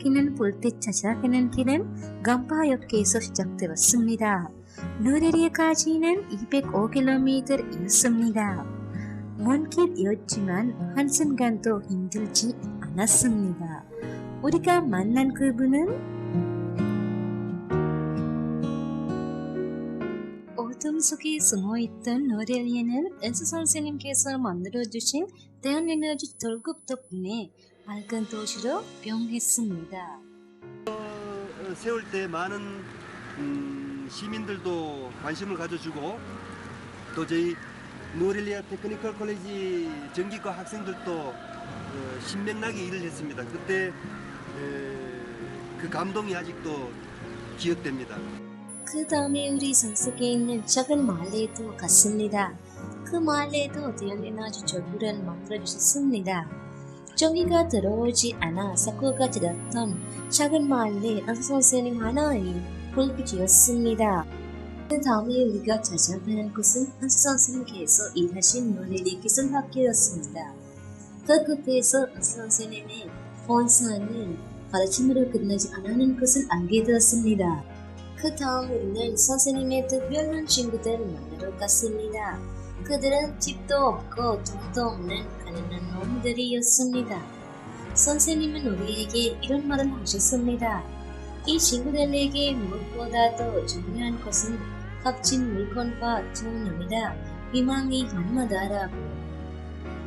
막히는 볼때 찾아가는 길은 간파역에서 시작되었습니다. 누리리까지는 205km이었습니다. 먼 길이었지만 한순간도 힘들지 않았습니다. 우리가 만난 그분은 어둠 속에 숨어있던 노렐리에는 은수 선생님께서 만들어주신 대한에너지 돌급 덕분에 맑은 도시로 변했습니다. 어, 세울 때 많은 음, 시민들도 관심을 가져주고 또 저희 노렐리아 테크니컬 콜레지 전기과 학생들도 어, 신명나게 일을 했습니다. 그때 에, 그 감동이 아직도 기억됩니다. 그 다음에 우리 산속에 있는 작은 마을에도 갔습니다. 그 마을에도 대한에너지 전구를 만들어주셨습니다. 전기가 들어오지 않아 사고가 들었던 작은 마을에 안수 선생님 하나의 불빛이었습니다. 그 다음에 우리가 찾아가는 곳은 안수 선생님께서 일하신 노래리 기술학교였습니다. 그 끝에서 안수 선생님의 본사는 가르침으로 끝나지 않는 것을 알게 되었습니다. 그 다음 우리는 선생님의 특별한 친구들 만나러 갔습니다. 그들은 집도 없고 돈도 없는 가난한 놈들이었습니다. 선생님은 우리에게 이런 말을 하셨습니다. 이 친구들에게 무엇보다도 중요한 것은 값진 물건과 놈이다. 희망이 한마다라고.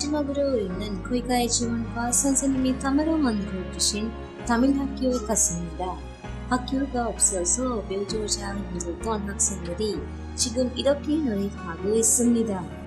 마지막으로 우리는 코이가의 지원과 선생님이 담으로 만들어 주신 담임 학교에 갔습니다. 학교가 없어서 묘조장 힘들던 학생들이 지금 이렇게 노력하고 있습니다.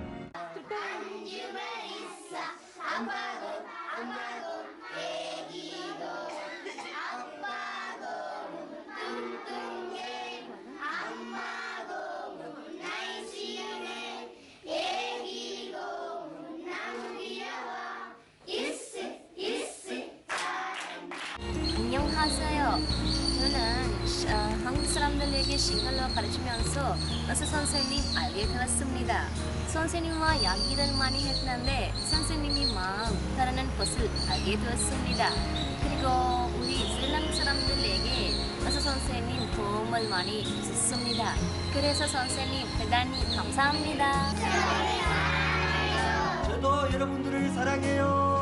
안녕하세요. 저는 시- 어, 한국 사람들에게 싱글러 가르치면서 어스 선생님 알게 되었습니다. 선생님과 이야기를 많이 했는데 선생님이 마음 따르는 것을 알게 되었습니다. 그리고 우리 스리랑카 사람들에게 어스 선생님 도움을 많이 주셨습니다. 그래서 선생님 대단히 감사합니다. 저도 여러분들을 사랑해요.